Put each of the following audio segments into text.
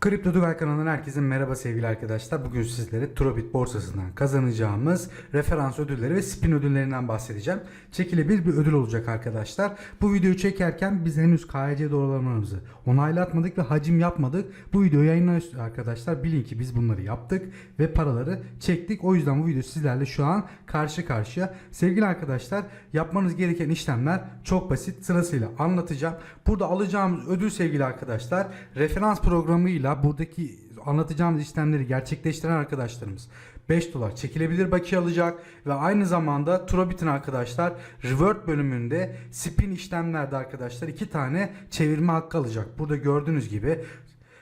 Kripto Tugay kanalından herkese merhaba sevgili arkadaşlar. Bugün sizlere Trobit borsasından kazanacağımız referans ödülleri ve spin ödüllerinden bahsedeceğim. Çekilebilir bir ödül olacak arkadaşlar. Bu videoyu çekerken biz henüz KYC doğrulamamızı onaylatmadık ve hacim yapmadık. Bu videoyu yayınlıyoruz arkadaşlar. Bilin ki biz bunları yaptık ve paraları çektik. O yüzden bu video sizlerle şu an karşı karşıya. Sevgili arkadaşlar yapmanız gereken işlemler çok basit. Sırasıyla anlatacağım. Burada alacağımız ödül sevgili arkadaşlar referans programıyla buradaki anlatacağımız işlemleri gerçekleştiren arkadaşlarımız 5 dolar çekilebilir bakiye alacak ve aynı zamanda Trobit'in arkadaşlar revert bölümünde spin işlemlerde arkadaşlar 2 tane çevirme hakkı alacak. Burada gördüğünüz gibi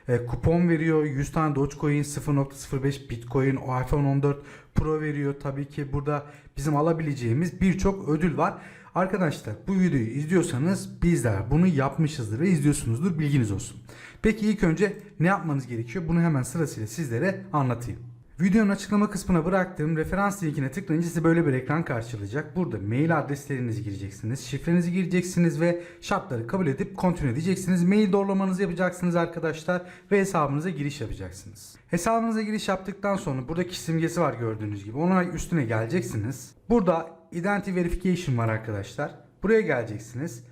e, kupon veriyor. 100 tane Dogecoin, 0.05 Bitcoin, o iPhone 14 Pro veriyor. Tabii ki burada bizim alabileceğimiz birçok ödül var. Arkadaşlar bu videoyu izliyorsanız bizler bunu yapmışızdır ve izliyorsunuzdur bilginiz olsun. Peki ilk önce ne yapmanız gerekiyor? Bunu hemen sırasıyla sizlere anlatayım. Videonun açıklama kısmına bıraktığım referans linkine tıklayınca size böyle bir ekran karşılayacak. Burada mail adreslerinizi gireceksiniz, şifrenizi gireceksiniz ve şartları kabul edip kontrol edeceksiniz. Mail doğrulamanızı yapacaksınız arkadaşlar ve hesabınıza giriş yapacaksınız. Hesabınıza giriş yaptıktan sonra buradaki simgesi var gördüğünüz gibi. Ona üstüne geleceksiniz. Burada Identity Verification var arkadaşlar. Buraya geleceksiniz.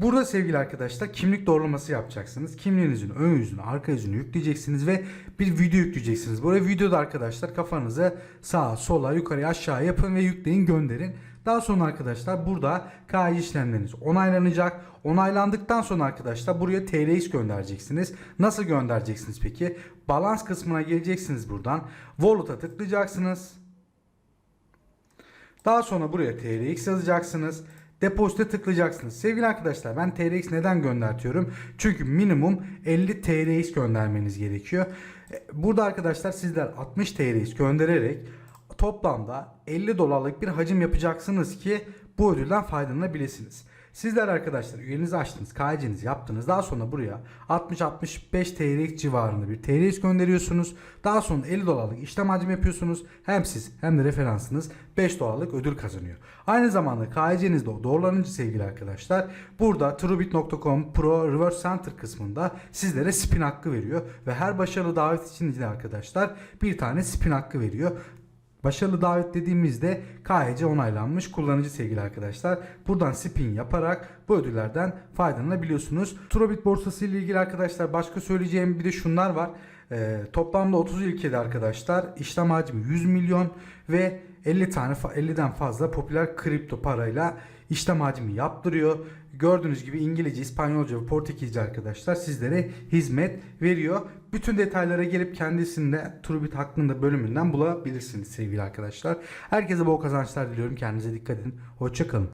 Burada sevgili arkadaşlar kimlik doğrulaması yapacaksınız. Kimliğinizin ön yüzünü, arka yüzünü yükleyeceksiniz ve bir video yükleyeceksiniz. Buraya videoda arkadaşlar kafanızı sağa, sola, yukarıya, aşağı yapın ve yükleyin, gönderin. Daha sonra arkadaşlar burada KY işlemleriniz onaylanacak. Onaylandıktan sonra arkadaşlar buraya TRX göndereceksiniz. Nasıl göndereceksiniz peki? Balans kısmına geleceksiniz buradan. Wallet'a tıklayacaksınız. Daha sonra buraya TRX yazacaksınız. Depozite tıklayacaksınız. Sevgili arkadaşlar ben TRX neden göndertiyorum? Çünkü minimum 50 TRX göndermeniz gerekiyor. E, Burada arkadaşlar sizler 60 TRX göndererek toplamda 50 dolarlık bir hacim yapacaksınız ki bu ödülden faydalanabilirsiniz. Sizler arkadaşlar üyenizi açtınız, KYC'nizi yaptınız. Daha sonra buraya 60-65 TRX civarında bir TRX gönderiyorsunuz. Daha sonra 50 dolarlık işlem hacmi yapıyorsunuz. Hem siz hem de referansınız 5 dolarlık ödül kazanıyor. Aynı zamanda KYC'niz de doğrulanınca sevgili arkadaşlar burada truebit.com Pro Reverse Center kısmında sizlere spin hakkı veriyor. Ve her başarılı davet için de arkadaşlar bir tane spin hakkı veriyor. Başarılı davet dediğimizde KYC onaylanmış kullanıcı sevgili arkadaşlar. Buradan spin yaparak bu ödüllerden faydalanabiliyorsunuz. Trobit borsası ile ilgili arkadaşlar başka söyleyeceğim bir de şunlar var. Ee, toplamda 30 ülkede arkadaşlar işlem hacmi 100 milyon ve 50 tane 50'den fazla popüler kripto parayla işlem hacmi yaptırıyor. Gördüğünüz gibi İngilizce, İspanyolca ve Portekizce arkadaşlar sizlere hizmet veriyor. Bütün detaylara gelip kendisinde Turbit hakkında bölümünden bulabilirsiniz sevgili arkadaşlar. Herkese bol kazançlar diliyorum. Kendinize dikkat edin. Hoşçakalın.